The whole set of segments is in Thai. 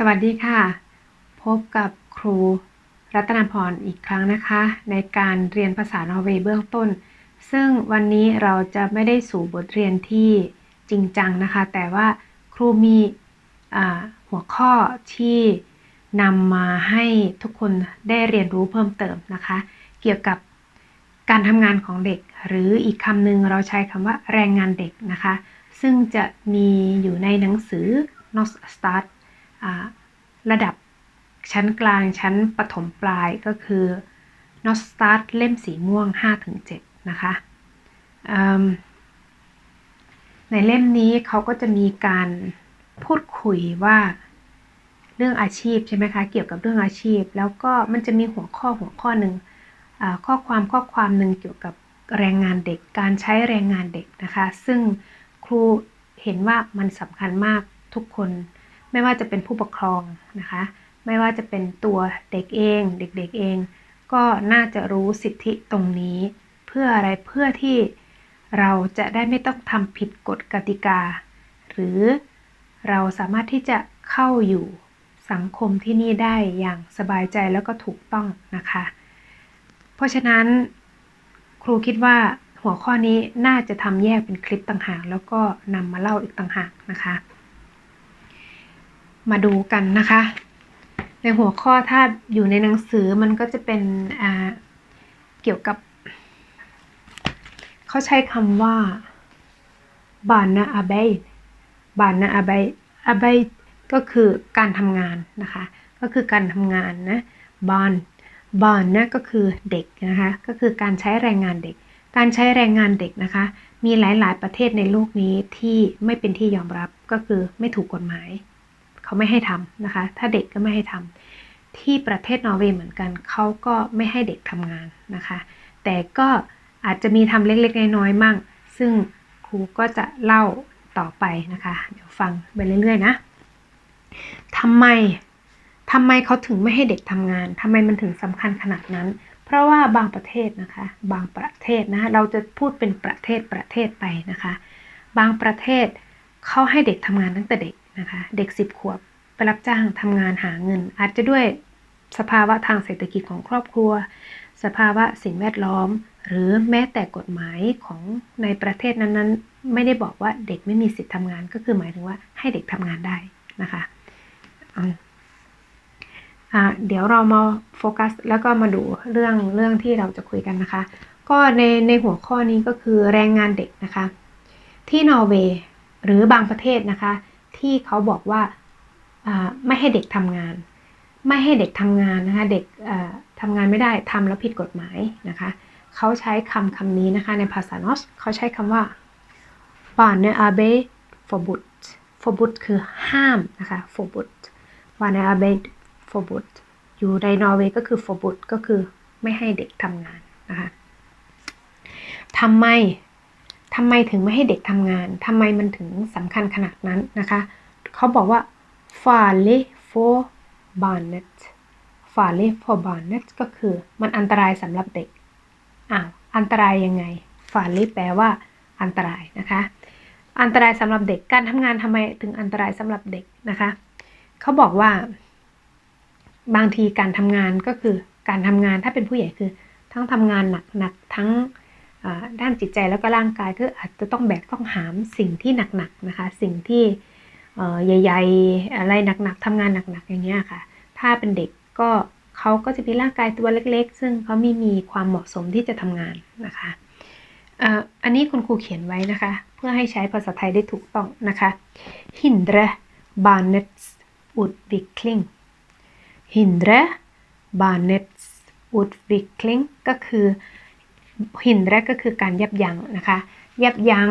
สวัสดีค่ะ พบกับครูรัตนาพรอีกครั้งนะคะ ในการเรียนภาษานอร์เวย์เบื้องต้น ซึ่งวันนี้เราจะไม่ได้สู่บทเรียนที่จริงจังนะคะ แต่ว่าครูมีหัวข้อที่นำมาให้ทุกคนได้เรียนรู้เพิ่มเติมนะคะ เกี่ยวกับการทำงานของเด็ก หรืออีกคำหนึ่งเราใช้คำว่าแรงงานเด็กนะคะ ซึ่งจะมีอยู่ในหนังสือ Not Start ระดับชั้นกลางชั้นปฐมปลายก็คือ Not Start เล่มสีม่วง 5-7 นะคะในเล่มนี้เขาก็จะมีการพูดคุยว่าเรื่องอาชีพใช่ไหมคะ เกี่ยวกับเรื่องอาชีพ แล้วก็มันจะมีหัวข้อหัวข้อหนึ่งข้อความข้อความหนึ่งเกี่ยวกับแรงงานเด็ก การใช้แรงงานเด็กนะคะ ซึ่งครูเห็นว่ามันสำคัญมากทุกคน ไม่ว่าจะเป็นผู้ปกครองนะคะ ไม่ว่าจะเป็นตัวเด็กเอง เด็กๆเอง ก็น่าจะรู้สิทธิตรงนี้ เพื่ออะไรเพื่อที่เราจะได้ไม่ต้องทำผิดกฎกติกา หรือเราสามารถที่จะเข้าอยู่สังคมที่นี่ได้อย่างสบายใจแล้วก็ถูกต้องนะคะ เพราะฉะนั้นครูคิดว่าหัวข้อนี้น่าจะทำแยกเป็นคลิปต่างหากแล้วก็นำมาเล่าอีกต่างหากนะคะ มาดูกันนะคะ ในหัวข้อถ้าอยู่ในหนังสือมันก็จะเป็นเกี่ยวกับ เขาใช้คำว่าบานนาอาเบยบานนาอาเบยอาเบยก็คือการทำงานนะคะ ก็คือการทำงานนะบานบานนะก็คือเด็กนะคะ ก็คือการใช้แรงงานเด็ก การใช้แรงงานเด็กนะคะ มีหลาย ๆ ประเทศในโลกนี้ที่ไม่เป็นที่ยอมรับก็คือไม่ถูกกฎหมาย เขาไม่ให้ทำนะคะ ถ้าเด็กก็ไม่ให้ทำที่ประเทศนอร์เวย์เหมือนกันเขาก็ไม่ให้เด็กทำงานนะคะ แต่ก็อาจจะมีทำเล็กๆน้อยๆมั่ง ซึ่งครูก็จะเล่าต่อไปนะคะ เดี๋ยวฟังไปเรื่อยๆนะทำไมทำไมเขาถึงไม่ให้เด็กทำงานทำไมมันถึงสำคัญขนาดนั้น เพราะว่าบางประเทศนะคะ บางประเทศนะเราจะพูดเป็นประเทศประเทศไปนะคะ บางประเทศเขาให้เด็กทำงานตั้งแต่เด็ก นะคะ เด็กสิบขวบไปรับจ้างทำงานหาเงิน อาจจะด้วยสภาวะทางเศรษฐกิจของครอบครัว สภาวะสิ่งแวดล้อม หรือแม้แต่กฎหมายของในประเทศนั้นๆ ไม่ได้บอกว่าเด็กไม่มีสิทธิ์ทำงาน ก็คือหมายถึงว่าให้เด็กทำงานได้นะคะเดี๋ยวเรามาโฟกัสแล้วก็มาดูเรื่องเรื่องที่เราจะคุยกันนะคะ ก็ในในหัวข้อนี้ก็คือแรงงานเด็กนะคะ ที่นอร์เวย์หรือบางประเทศนะคะ ที่เขาบอกว่าไม่ให้เด็กทำงาน ไม่ให้เด็กทำงานนะคะเด็กทำงานไม่ได้ทำแล้วผิดกฎหมายนะคะเขาใช้คำคำนี้นะคะในภาษานอสเขาใช้คำว่า barne arbeit forbudt forbudt คือห้ามนะคะ forbudt barne arbeit forbudt อยู่ในนอร์เวย์ก็คือ forbudt ก็คือไม่ให้เด็กทำงานนะคะทำไม ทำไมถึงไม่ให้เด็กทำงาน ทำไมมันถึงสำคัญขนาดนั้นนะคะ เขาบอกว่า farlig for barnet farlig for barnet ก็คือมันอันตรายสำหรับเด็ก อ้าว อันตรายยังไง farlig แปลว่า อันตรายนะคะ อันตรายสำหรับเด็ก การทำงานทำไมถึงอันตรายสำหรับเด็กนะคะ เขาบอกว่า บางทีการทำงานก็คือ การทำงานถ้าเป็นผู้ใหญ่คือ ทั้งทำงานหนักๆ ทั้ง ด้านจิตใจแล้วก็ร่างกายก็อาจจะต้องแบกต้องหามสิ่งที่หนักๆนะคะ สิ่งที่ใหญ่ๆอะไรหนักๆทำงานหนักๆอย่างเงี้ยค่ะ ถ้าเป็นเด็กก็เขาก็จะมีร่างกายตัวเล็กๆ ซึ่งเขาไม่มีความเหมาะสมที่จะทำงานนะคะอันนี้คุณครูเขียนไว้นะคะ เพื่อให้ใช้ภาษาไทยได้ถูกต้องนะคะ hindre barnets utvikling hindre barnets utvikling ก็คือ hindre ก็คือการยับยั้งนะคะ ยับยั้ง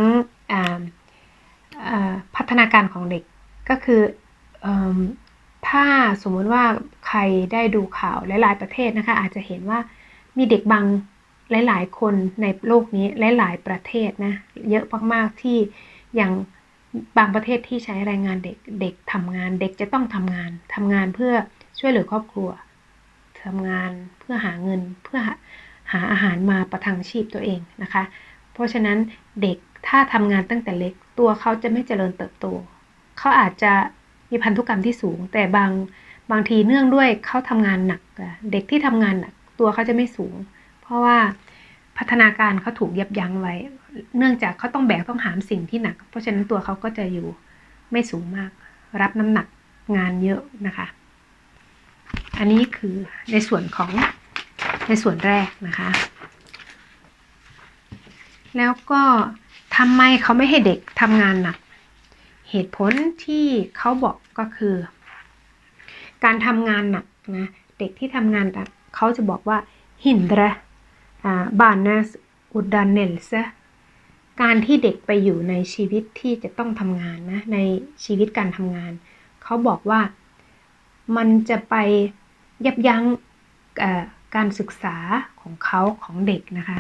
พัฒนาการของเด็กก็คืออถ้าสมมุติว่าใครได้ดูข่าวหลายๆประเทศนะคะ อาจจะเห็นว่ามีเด็กบางหลาย ๆ คนในโลกนี้หลายๆประเทศนะเยอะมากๆที่อย่างบางประเทศที่ใช้แรงงานเด็กเด็กทำงาน เด็กจะต้องทำงานทำงานเพื่อช่วยเหลือครอบครัวทำงานเพื่อหาเงินเพื่อ หาอาหารมาประทังชีพตัวเองนะคะ เพราะฉะนั้นเด็กถ้าทำงานตั้งแต่เล็กตัวเขาจะไม่เจริญเติบโต เขาอาจจะมีพันธุกรรมที่สูง แต่บางบางทีเนื่องด้วยเขาทำงานหนัก เด็กที่ทำงานหนักตัวเขาจะไม่สูง เพราะว่าพัฒนาการเขาถูกยับยั้งไว้ เนื่องจากเขาต้องแบกต้องหามสิ่งที่หนัก เพราะฉะนั้นตัวเขาก็จะอยู่ไม่สูงมาก รับน้ำหนักงานเยอะนะคะ อันนี้คือในส่วนของ ในส่วนแรกนะคะ แล้วก็ทำไมเขาไม่ให้เด็กทำงานหนัก เหตุผลที่เขาบอกก็คือ การทำงานหนักนะเด็กที่ทำงานหนักเขาจะบอกว่า hindra barnens utdannelse การที่เด็กไปอยู่ในชีวิตที่จะต้องทำงานนะในชีวิตการทำงาน เขาบอกว่ามันจะไปยับยั้ง การศึกษาของเขาของเด็กนะคะ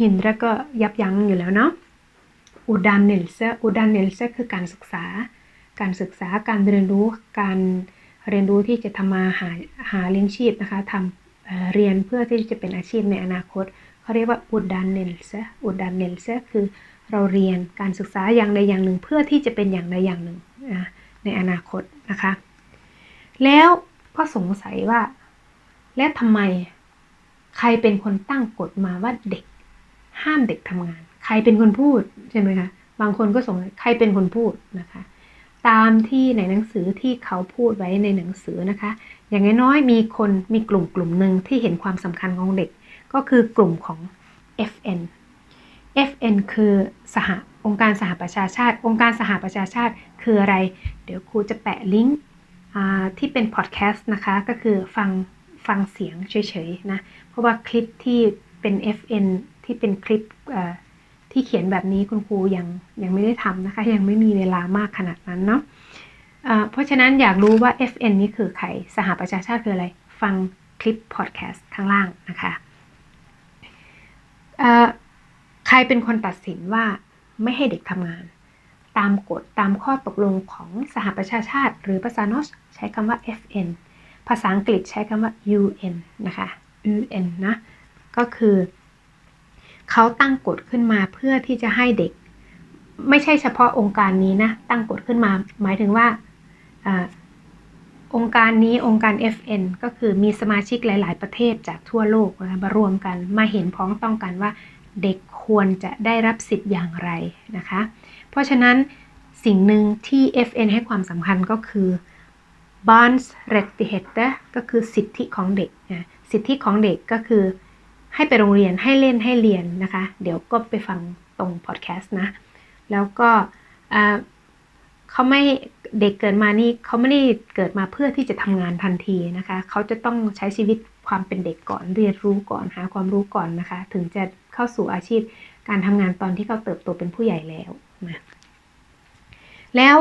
หินแล้วก็ยับยั้งอยู่แล้วเนาะอุดานเนลเซอุดานเนลเซคือการศึกษา การศึกษาการเรียนรู้การเรียนรู้ที่จะทำมาหาหาเลี้ยงชีพนะคะทำเรียนเพื่อที่จะเป็นอาชีพในอนาคตเขาเรียกว่าอุดานเนลเซอุดานเนลเซคือเราเรียนการศึกษาอย่างใดอย่างหนึ่ง เพื่อที่จะเป็นอย่างใดอย่างหนึ่งในอนาคตนะคะ แล้วก็สงสัยว่า และทำไม ใครเป็นคนตั้งกฎมาว่าเด็ก ห้ามเด็กทำงาน ใครเป็นคนพูดใช่ไหมคะ บางคนก็สงสัยใครเป็นคนพูดนะคะ ตามที่ในหนังสือที่เขาพูดไว้ในหนังสือนะคะ อย่างน้อยมีคนมีกลุ่มกลุ่มหนึ่งที่เห็นความสำคัญของเด็ก ก็คือกลุ่มของ FN FN คือสหองค์การสหประชาชาติ องค์การสหประชาชาติคืออะไร เดี๋ยวครูจะแปะลิงก์ที่เป็นพอดแคสต์นะคะ ก็คือฟัง ฟังเสียงเฉยๆนะ เพราะว่าคลิปที่เป็น FN ที่เป็นคลิปที่เขียนแบบนี้คุณครูยังยังไม่ได้ทำนะคะ ยังไม่มีเวลามากขนาดนั้นเนาะะเพราะฉะนั้นอยากรู้ว่า FN นี่คือใคร สหประชาชาติคืออะไร ฟังคลิปพอดแคสต์ข้างล่างนะคะใครเป็นคนตัดสินว่าไม่ให้เด็กทำงาน ตามกฎตามข้อตกลงของสหประชาชาติ หรือภาษานอสใช้คำว่า FN ภาษาอังกฤษใช้คำว่า UN นะคะ UN นะ ก็คือเขาตั้งกฎขึ้นมาเพื่อที่จะให้เด็ก ไม่ใช่เฉพาะองค์การนี้นะ ตั้งกฎขึ้นมา หมายถึงว่าอองค์การนี้องค์การ FN ก็คือมีสมาชิกหลาย ๆ ประเทศจากทั่วโลกนะมารวมกันมาเห็นพ้องต้องกันว่าเด็กควรจะได้รับสิทธิ์อย่างไรนะคะ เพราะฉะนั้นสิ่งหนึ่งที่ FN ให้ความสำคัญก็คือ barns rättigheter ก็คือสิทธิของเด็กนะสิทธิของเด็กก็คือให้ไปโรงเรียนให้เล่นให้เรียนนะคะ เดี๋ยวก็ไปฟังตรงพอดแคสต์นะ แล้วก็เขาไม่เด็กเกิดมานี่เขาไม่ได้เกิดมาเพื่อที่จะทำงานทันทีนะคะ เขาจะต้องใช้ชีวิตความเป็นเด็กก่อนเรียนรู้ก่อนหาความรู้ก่อนนะคะ ถึงจะเข้าสู่อาชีพการทำงานตอนที่เขาเติบโตเป็นผู้ใหญ่แล้วนะแล้ว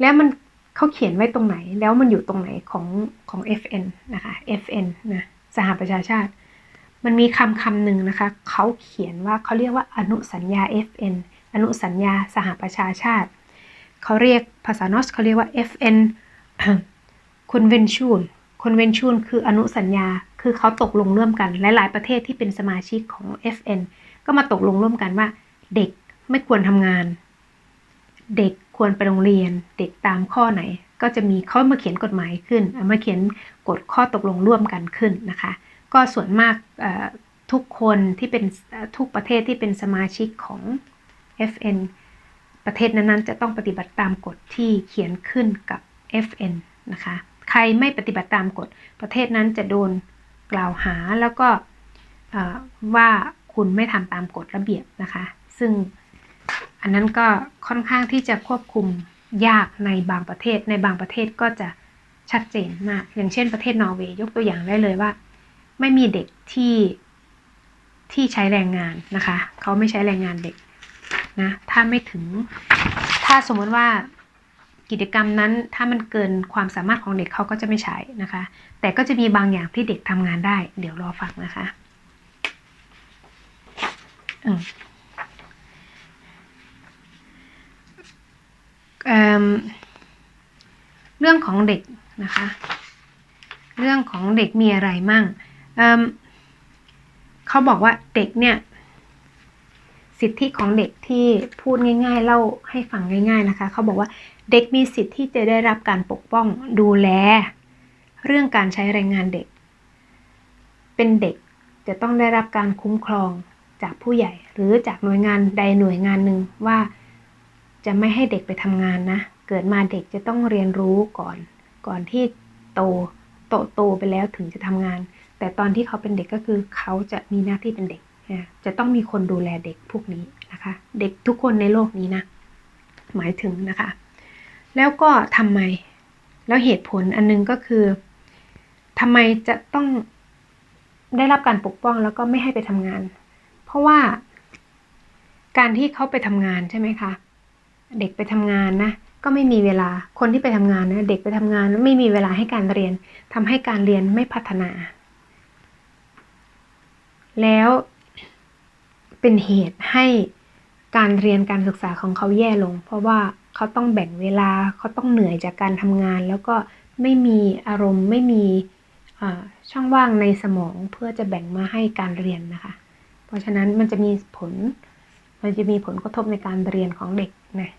แล้วมัน เขาเขียนไว้ตรงไหน แล้วมันอยู่ตรงไหนของของ FN นะคะ FN นะสหประชาชาติ มันมีคำคำหนึ่งนะคะเขาเขียนว่าเขาเรียกว่าอนุสัญญา FN อนุสัญญาสหประชาชาติเขาเรียกภาษานอสเขาเรียกว่า FN Convention Convention คืออนุสัญญา คือเขาตกลงร่วมกัน หลาย ๆ ประเทศที่เป็นสมาชิกของ FN ก็มาตกลงร่วมกันว่าเด็กไม่ควรทำงาน เด็กควรไปโรงเรียน เด็กตามข้อไหน ก็จะมีเขามาเขียนกฎหมายขึ้น มาเขียนกฎข้อตกลงร่วมกันขึ้นนะคะ ก็ส่วนมากทุกคนที่เป็นทุกประเทศที่เป็นสมาชิกของ FN ประเทศนั้นๆ จะต้องปฏิบัติตามกฎที่เขียนขึ้นกับ FN นะคะ ใครไม่ปฏิบัติตามกฎประเทศนั้นจะโดนกล่าวหาแล้วก็ว่าคุณไม่ทำตามกฎระเบียบนะคะ ซึ่ง อันนั้นก็ค่อนข้างที่จะควบคุมยากในบางประเทศ ในบางประเทศก็จะชัดเจนมาก อย่างเช่นประเทศนอร์เวย์ยกตัวอย่างได้เลยว่า ไม่มีเด็กที่ที่ใช้แรงงานนะคะ เขาไม่ใช้แรงงานเด็กนะถ้าไม่ถึงถ้าสมมติว่ากิจกรรมนั้นถ้ามันเกินความสามารถของเด็กเขาก็จะไม่ใช้นะคะ แต่ก็จะมีบางอย่างที่เด็กทำงานได้ เดี๋ยวรอฟังนะคะ เรื่องของเด็กนะคะ เรื่องของเด็กมีอะไรมั่งเเขาบอกว่าเด็กเนี่ยสสิทธิของเด็กที่พูดง่าย ๆ เล่าให้ฟังง่าย ๆนะคะ เขาบอกว่าเด็กมีสิทธิ์ที่จะได้รับการปกป้องดูแล เรื่องการใช้แรงงานเด็ก เป็นเด็กจะต้องได้รับการคุ้มครองจากผู้ใหญ่ หรือจากหน่วยงานใดหน่วยงานหนึ่งว่า จะไม่ให้เด็กไปทำงานนะ เกิดมาเด็กจะต้องเรียนรู้ก่อน ก่อนที่โตโตโตไปแล้วถึงจะทำงาน แต่ตอนที่เขาเป็นเด็กก็คือเขาจะมีหน้าที่เป็นเด็ก จะต้องมีคนดูแลเด็กพวกนี้นะคะ เด็กทุกคนในโลกนี้นะ หมายถึงนะคะ แล้วก็ทำไม แล้วเหตุผลอันนึงก็คือทำไมจะต้องได้รับการปกป้องแล้วก็ไม่ให้ไปทำงาน เพราะว่าการที่เขาไปทำงานใช่ไหมคะ เด็กไปทำงานนะก็ไม่มีเวลาคนที่ไปทำงานนะเด็กไปทำงานแล้วไม่มีเวลาให้การเรียนทำให้การเรียนไม่พัฒนา แล้วเป็นเหตุให้การเรียนการศึกษาของเขาแย่ลง เพราะว่าเขาต้องแบ่งเวลาเขาต้องเหนื่อยจากการทำงาน แล้วก็ไม่มีอารมณ์ไม่มีช่องว่างในสมองเพื่อจะแบ่งมาให้การเรียนนะคะ เพราะฉะนั้นมันจะมีผลมันจะมีผลกระทบในการเรียนของเด็กนะ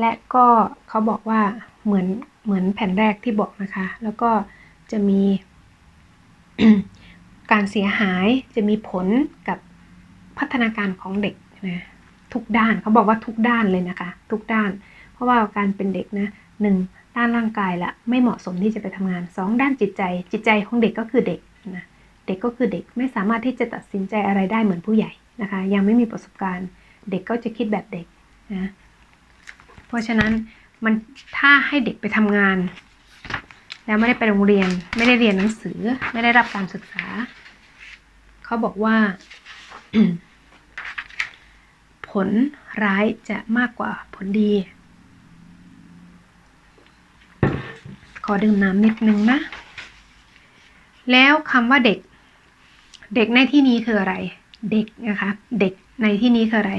และก็เขาบอกว่าเหมือนเหมือนแผ่นแรกที่บอกนะคะ แล้วก็จะมีการเสียหายจะมีผลกับพัฒนาการของเด็กนะทุกด้านเขาบอกว่าทุกด้านเลยนะคะ ทุกด้าน เพราะว่าการเป็นเด็กนะหนึ่งด้านร่างกายละไม่เหมาะสมที่จะไปทำงานสองด้านจิตใจ จิตใจของเด็กก็คือเด็กนะเด็กก็คือเด็กไม่สามารถที่จะตัดสินใจอะไรได้เหมือนผู้ใหญ่นะคะ ยังไม่มีประสบการณ์ เด็กก็จะคิดแบบเด็ก นะเพราะฉะนั้นมันถ้าให้เด็กไปทำงาน แล้วไม่ได้ไปโรงเรียน ไม่ได้เรียนหนังสือ ไม่ได้รับการศึกษา เขาบอกว่า ผลร้ายจะมากกว่าผลดี ขอดื่มน้ำนิดนึงนะ แล้วคำว่าเด็ก เด็กในที่นี้คืออะไร เด็กนะคะ เด็กในที่นี้คืออะไร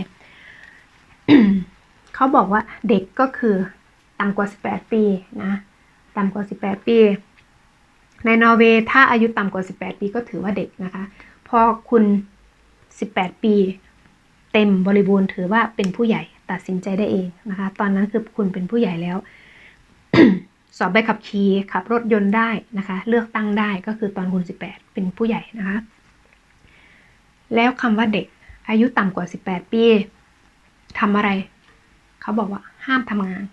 เขาบอกว่าเด็กก็คือต่ำกว่า 18 ปีนะต่ำกว่า 18 ปี ในนอร์เวย์ถ้าอายุต่ำกว่า 18 ปีก็ถือว่าเด็กนะคะ พอคุณ 18 ปี เต็มบริบูรณ์ถือว่าเป็นผู้ใหญ่ตัดสินใจได้เองนะคะ ตอนนั้นคือคุณเป็นผู้ใหญ่แล้ว สอบใบขับขี่ขับรถยนต์ได้นะคะ เลือกตั้งได้ก็คือตอนคุณ 18 เป็นผู้ใหญ่นะคะ แล้วคำว่าเด็กอายุต่ำกว่า 18 ปี ทำอะไร เขาบอกว่า ห้ามทำงาน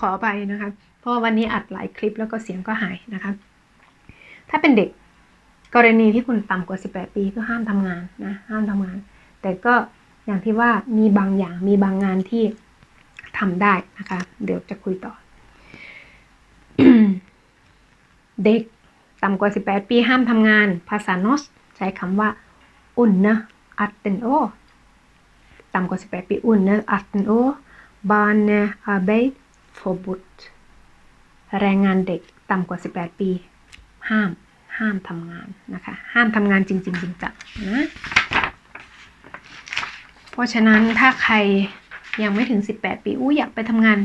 ขอไปนะคะ เพราะวันนี้อัดหลายคลิปแล้วก็เสียงก็หายนะคะ ถ้าเป็นเด็กกรณีที่คุณต่ำกว่า 18 ปีก็ห้ามทำงานนะ ห้ามทำงาน แต่ก็อย่างที่ว่ามีบางอย่างมีบางงานที่ทำได้นะคะ เดี๋ยวจะคุยต่อ เด็กต่ำกว่า 18 ปีห้ามทำงาน ภาษาโนสใช้คำว่า อุ่นนะอัตเตนโอต่ำกว่า18ปีอุ่นนะอัตเตนโอบานเนอาเบดฟบุตแรงงานเด็กต่ำกว่า 18 ปี ห้าม ห้ามทำงานนะคะ ห้ามทำงานจริงๆจริงจังนะ เพราะฉะนั้นถ้าใครยังไม่ถึง 18 ปี อู้อยากไปทำงาน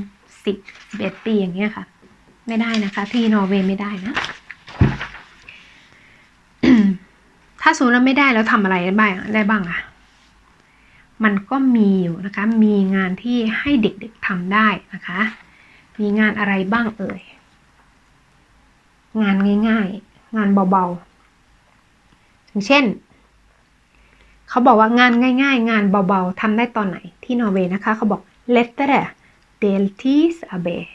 10 11 ปีอย่างเงี้ยค่ะ ไม่ได้นะคะ ที่นอร์เวย์ไม่ได้นะ ถ้าสูนแล้วไม่ได้แล้วทำอะไรได้บ้างได้บ้างอะมันก็มีอยู่นะคะ มีงานที่ให้เด็กๆทำได้นะคะ มีงานอะไรบ้างเอ่ย งานง่าย ๆ งานเบาๆ อย่างเช่น เขาบอกว่างานง่าย ๆ งานเบาๆทำได้ตอนไหนที่นอร์เวย์นะคะ เขาบอก lettere deltids arbeid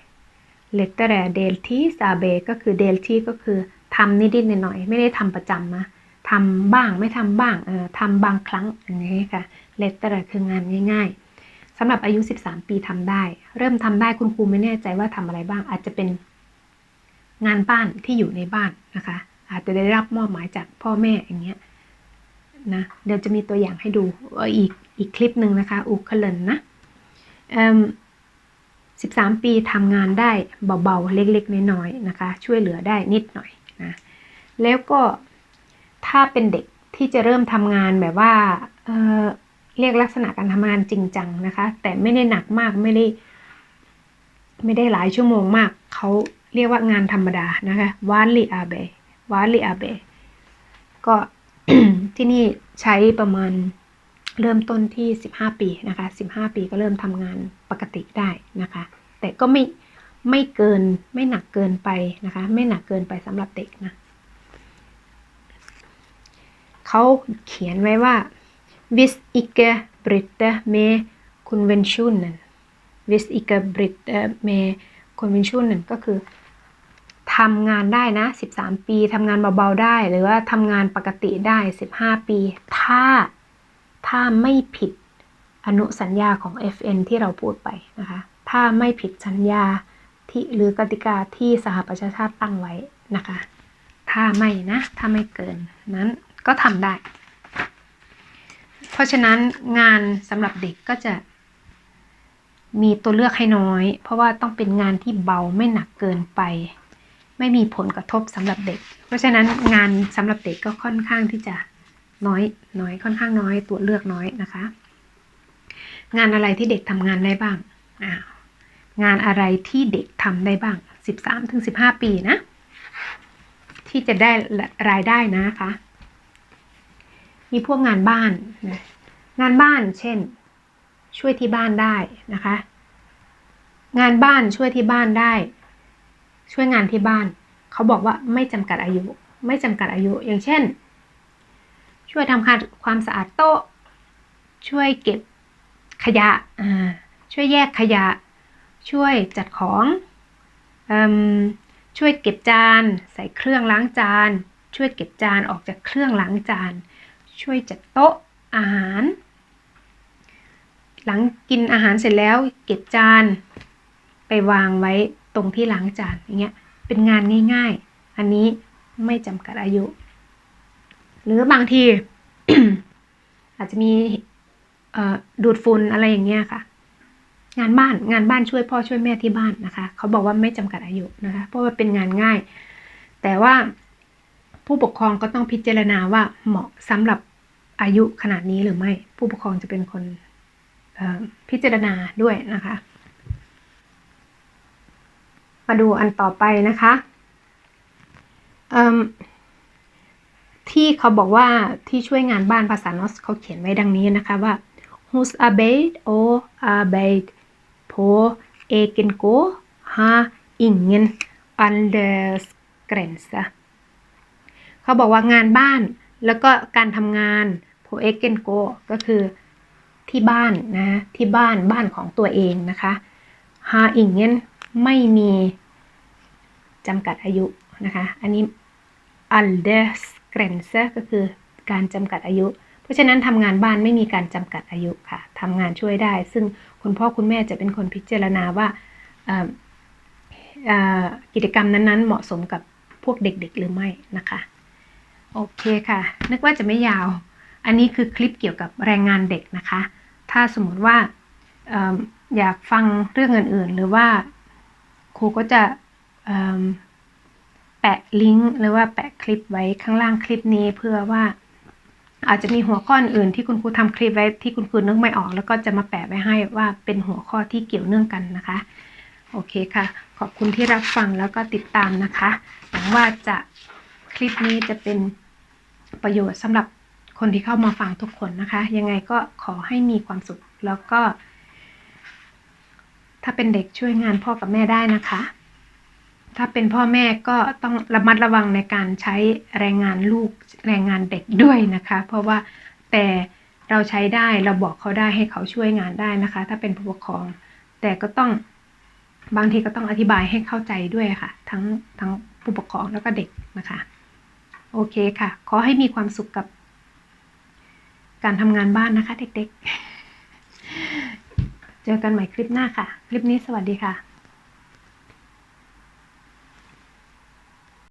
lettere deltids arbeid ก็คือ delti ก็คือทำนิดๆหน่อยๆไม่ได้ทำประจำนะ ทำบ้างไม่ทำบ้างเออทำบางครั้งอย่างนี้ค่ะ lettere คืองานง่าย ๆสำหรับอายุ 13 ปีทำได้ เริ่มทำได้คุณครูไม่แน่ใจว่าทำอะไรบ้าง อาจจะเป็นงานบ้านที่อยู่ในบ้านนะคะ อาจจะได้รับมอบหมายจากพ่อแม่อย่างเงี้ยนะเดี๋ยวจะมีตัวอย่างให้ดูอีกอีกคลิปหนึ่งนะคะอุคเลนนะสิบสามปีทำงานได้เบาๆ เล็กๆ น้อยๆนะคะ ช่วยเหลือได้นิดหน่อยนะแล้วก็ ถ้าเป็นเด็กที่จะเริ่มทำงานแบบว่าเเรียกลักษณะการทำงานจริงจังนะคะ แต่ไม่ได้หนักมากไม่ได้ ไม่ได้หลายชั่วโมงมาก เขาเรียกว่างานธรรมดานะคะวานลีอาเบวานลีอาเบก็ที่นี่ใช้ประมาณเริ่มต้นที่ 15 ปีนะคะ 15 ปีก็เริ่มทำงานปกติได้นะคะ แต่ก็ไม่ไม่เกินไม่หนักเกินไปนะคะ ไม่หนักเกินไปสำหรับเด็กนะ เขาเขียนไว้ว่า hvis ikke bryter med konvensjonen hvis ikke bryter med konvensjonen ก็คือทำงานได้นะ 13 ปีทำงานเบาๆได้ หรือว่าทำงานปกติได้ 15 ปี ถ้าถ้าไม่ผิดอนุสัญญาของ FN ที่เราพูดไปนะคะ ถ้าไม่ผิดสัญญาที่หรือกติกาที่สหประชาชาติตั้งไว้นะคะ ถ้าไม่นะ ถ้าไม่เกินนั้น ก็ทำได้ เพราะฉะนั้นงานสำหรับเด็กก็จะมีตัวเลือกให้น้อย เพราะว่าต้องเป็นงานที่เบาไม่หนักเกินไป ไม่มีผลกระทบสำหรับเด็ก เพราะฉะนั้นงานสำหรับเด็กก็ค่อนข้างที่จะน้อยน้อยค่อนข้างน้อยตัวเลือกน้อยนะคะ งานอะไรที่เด็กทำงานได้บ้างางานอะไรที่เด็กทำได้บ้าง 13-15 ปีนะ ที่จะได้รายได้นะคะ มีพวกงานบ้านนะงานบ้านเช่น ช่วยที่บ้านได้นะคะ งานบ้านช่วยที่บ้านได้ ช่วยงานที่บ้าน เขาบอกว่าไม่จำกัดอายุ ไม่จำกัดอายุ อย่างเช่น ช่วยทำความสะอาดโต๊ะ ช่วยเก็บขยะช่วยแยกขยะ ช่วยจัดของอช่วยเก็บจาน ใส่เครื่องล้างจาน ช่วยเก็บจานออกจากเครื่องล้างจาน ช่วยจัดโต๊ะอาหาร หลังกินอาหารเสร็จแล้วเก็บจาน ไปวางไว้ตรงที่ล้างจานอย่างเงี้ยเป็นงานง่าย ๆ อันนี้ไม่จำกัดอายุ หรือบางที อาจจะมีดูดฝุ่นอะไรอย่างเงี้ยค่ะ งานบ้านงานบ้านช่วยพ่อช่วยแม่ที่บ้านนะคะ เขาบอกว่าไม่จำกัดอายุนะคะ เพราะว่าเป็นงานง่าย แต่ว่าผู้ปกครองก็ต้องพิจารณาว่าเหมาะสำหรับ อายุขนาดนี้หรือไม่ ผู้ปกครองจะเป็นคนพิจารณาด้วยนะคะ มาดูอันต่อไปนะคะที่เขาบอกว่าที่ช่วยงานบ้านภาษานอสเขาเขียนไว้ดังนี้นะคะว่า hus arbeid og arbeid på egen gård har ingen aldersgrense เขาบอกว่างานบ้าน แล้วก็การทำงาน på egen gård ก็คือที่บ้านนะที่บ้านบ้านของตัวเองนะคะ har ingen ไม่มีจำกัดอายุนะคะ อันนี้ aldersgrense ก็คือการจำกัดอายุ เพราะฉะนั้นทำงานบ้านไม่มีการจำกัดอายุค่ะทำงานช่วยได้ ซึ่งคุณพ่อคุณแม่จะเป็นคนพิจารณาว่ากิจกรรมนั้นๆ เหมาะสมกับพวกเด็กๆหรือไม่นะคะ โอเคค่ะ นึกว่าจะไม่ยาว อันนี้คือคลิปเกี่ยวกับแรงงานเด็กนะคะ ถ้าสมมติว่าอยากฟังเรื่องอื่นๆ หรือว่าครูก็จะแปะลิงก์หรือว่าแปะคลิปไว้ข้างล่างคลิปนี้เพื่อว่าอาจจะมีหัวข้ออื่นที่คุณครูทำคลิปไว้ที่คุณครูนึกไม่ออก แล้วก็จะมาแปะไว้ให้ว่าเป็นหัวข้อที่เกี่ยวเนื่องกันนะคะ โอเคค่ะ ขอบคุณที่รับฟังแล้วก็ติดตามนะคะ หวังว่าจะคลิปนี้จะเป็น ประโยชน์สำหรับคนที่เข้ามาฟังทุกคนนะคะ ยังไงก็ขอให้มีความสุขแล้วก็ ถ้าเป็นเด็กช่วยงานพ่อกับแม่ได้นะคะ ถ้าเป็นพ่อแม่ก็ต้องระมัดระวังในการใช้แรงงานลูกแรงงานเด็กด้วยนะคะ เพราะว่าแต่เราใช้ได้เราบอกเขาได้ให้เขาช่วยงานได้นะคะ ถ้าเป็นผู้ปกครอง แต่ก็ต้องบางทีก็ต้องอธิบายให้เข้าใจด้วยค่ะ ทั้งทั้งผู้ปกครองแล้วก็เด็กนะคะ โอเคค่ะ ขอให้มีความสุขกับ การทำงานบ้านนะคะ เด็กๆ เจอกันใหม่คลิปหน้าค่ะ คลิปนี้สวัสดีค่ะ